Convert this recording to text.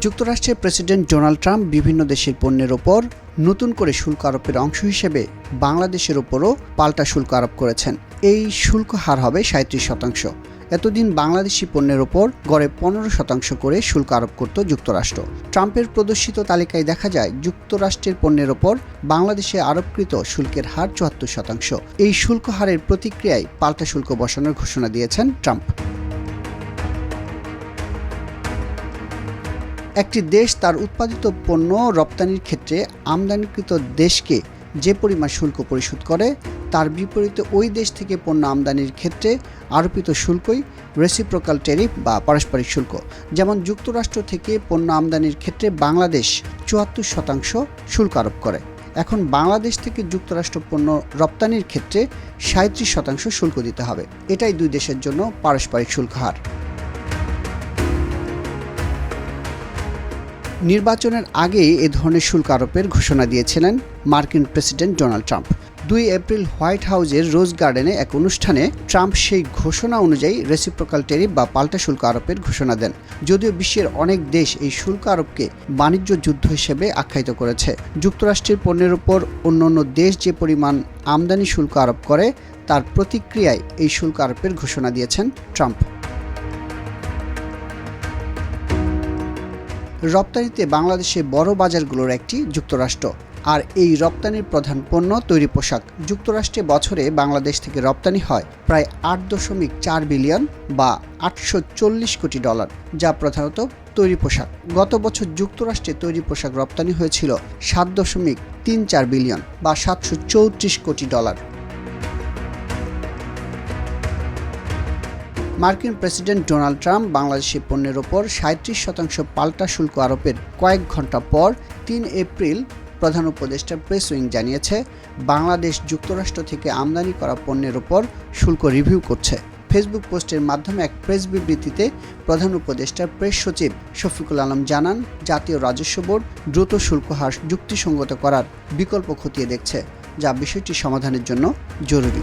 যুক্তরাষ্ট্রের president Donald Trump বিভিন্ন দেশের পণ্যের ওপর নতুন করে শুল্ক আরোপের অংশ হিসেবে বাংলাদেশের ওপরও পাল্টা শুল্ক আরোপ করেছেন। এই শুল্ক হার হবে সাঁত্রিশ শতাংশ। এতদিন বাংলাদেশি পণ্যের ওপর গড়ে পনেরো শতাংশ করে শুল্ক আরোপ করত যুক্তরাষ্ট্র। ট্রাম্পের প্রদর্শিত তালিকায় দেখা যায়, যুক্তরাষ্ট্রের পণ্যের ওপর বাংলাদেশে আরোপকৃত শুল্কের হার চুয়াত্তর শতাংশ। এই শুল্ক হারের প্রতিক্রিয়ায় পাল্টা শুল্ক বসানোর ঘোষণা দিয়েছেন ট্রাম্প। একটি দেশ তার উৎপাদিত পণ্য রপ্তানির ক্ষেত্রে আমদানিকৃত দেশকে যে পরিমাণ শুল্ক পরিশোধ করে, তার বিপরীতে ওই দেশ থেকে পণ্য আমদানির ক্ষেত্রে আরোপিত শুল্কই রেসিপ্রোকাল ট্যারিফ বা পারস্পরিক শুল্ক। যেমন যুক্তরাষ্ট্র থেকে পণ্য আমদানির ক্ষেত্রে বাংলাদেশ চুয়াত্তর শতাংশ শুল্ক আরোপ করে। এখন বাংলাদেশ থেকে যুক্তরাষ্ট্র পণ্য রপ্তানির ক্ষেত্রে সাঁত্রিশ শতাংশ শুল্ক দিতে হবে। এটাই দুই দেশের জন্য পারস্পরিক শুল্ক হার। নির্বাচনের আগেই এ ধরনের শুল্ক আরোপের ঘোষণা দিয়েছিলেন মার্কিন প্রেসিডেন্ট ডোনাল্ড ট্রাম্প। দুই এপ্রিল হোয়াইট হাউজের রোজ গার্ডেনে এক অনুষ্ঠানে ট্রাম্প সেই ঘোষণা অনুযায়ী রেসিপ্রোকাল টেরিফ বা পাল্টা শুল্ক আরোপের ঘোষণা দেন। যদিও বিশ্বের অনেক দেশ এই শুল্ক আরোপকে বাণিজ্য যুদ্ধ হিসেবে আখ্যায়িত করেছে। যুক্তরাষ্ট্রের পণ্যের ওপর অন্যান্য দেশ যে পরিমাণ আমদানি শুল্ক আরোপ করে, তার প্রতিক্রিয়ায় এই শুল্ক আরোপের ঘোষণা দিয়েছেন ট্রাম্প। রপ্তানিতে বাংলাদেশের বড় বাজারগুলোর একটি যুক্তরাষ্ট্র। আর এই রপ্তানির প্রধান পণ্য তৈরি পোশাক। যুক্তরাষ্ট্রে বছরে বাংলাদেশ থেকে রপ্তানি হয় প্রায় আট দশমিক চার বিলিয়ন বা আটশো চল্লিশ কোটি ডলার, যা প্রধানত তৈরি পোশাক। গত বছর যুক্তরাষ্ট্রে তৈরি পোশাক রপ্তানি হয়েছিল সাত দশমিক তিন চার বিলিয়ন বা সাতশো চৌত্রিশ কোটি ডলার। মার্কিন প্রেসিডেন্ট ডোনাল্ড ট্রাম্প বাংলাদেশি পণ্যের ওপর সাঁত্রিশ শতাংশ পাল্টা শুল্ক আরোপের কয়েক ঘণ্টা পর তিন এপ্রিল প্রধান উপদেষ্টা প্রেস উইং জানিয়েছে, বাংলাদেশ যুক্তরাষ্ট্র থেকে আমদানি করা পণ্যের ওপর শুল্ক রিভিউ করছে। ফেসবুক পোস্টের মাধ্যমে এক প্রেস বিবৃতিতে প্রধান উপদেষ্টার প্রেস সচিব শফিকুল আলম জানান, জাতীয় রাজস্ব বোর্ড দ্রুত শুল্ক হার যুক্তিসঙ্গত করার বিকল্প খতিয়ে দেখছে, যা বিষয়টি সমাধানের জন্য জরুরি।